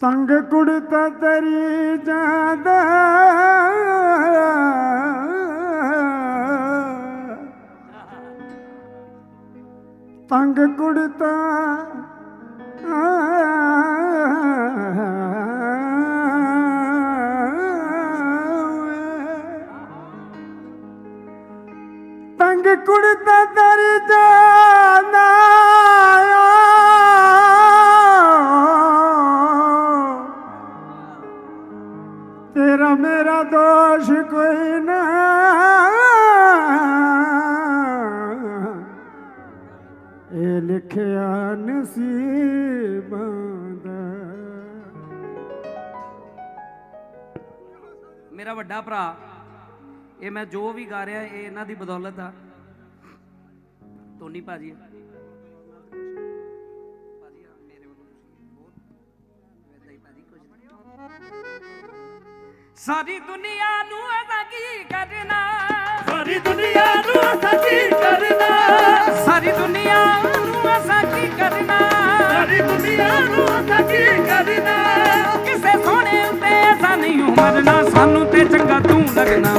ਤੰਗ ਕੁੜਤਾ ਤਰੀ ਜਾਂਦਾ ਤੰਗ ਕੁੜਤਾ ਤੰਗ ਕੁੜਤਾ ਤੇਰੀ ਜਾਂਦਾ ਤੇਰਾ ਮੇਰਾ ਦੋਸ਼ ਕੋਈ ਨਾ। ਇਹ ਲਿਖਿਆ ਨਸੀਬਾਂ ਦਾ ਮੇਰਾ ਵੱਡਾ ਭਰਾ, ਇਹ ਮੈਂ ਜੋ ਵੀ ਗਾ ਰਿਹਾ, ਇਹ ਇਹਨਾਂ ਦੀ ਬਦੌਲਤ ਆ। ਟੋਨੀ ਭਾਜੀ। ਸਾਰੀ ਦੁਨੀਆ ਨੂੰ ਅਸਾਂ ਕੀ ਕਰਨਾ? ਸਾਰੀ ਦੁਨੀਆ ਨੂੰ ਅਸਾਂ ਕੀ ਕਰਨਾ? ਸਾਰੀ ਦੁਨੀਆ ਨੂੰ ਅਸਾਂ ਕੀ ਕਰਨਾ? ਸਾਰੀ ਦੁਨੀਆ ਨੂੰ ਅਸਾਂ ਕੀ ਕਰਨਾ? ਕਿਸੇ ਸੋਹਣੇ ਉੱਤੇ ਅਸਾਂ ਨਹੀਂ ਮਰਨਾ ਸਾਨੂੰ ਤੇ ਚੰਗਾ ਤੂੰ ਲੱਗਣਾ।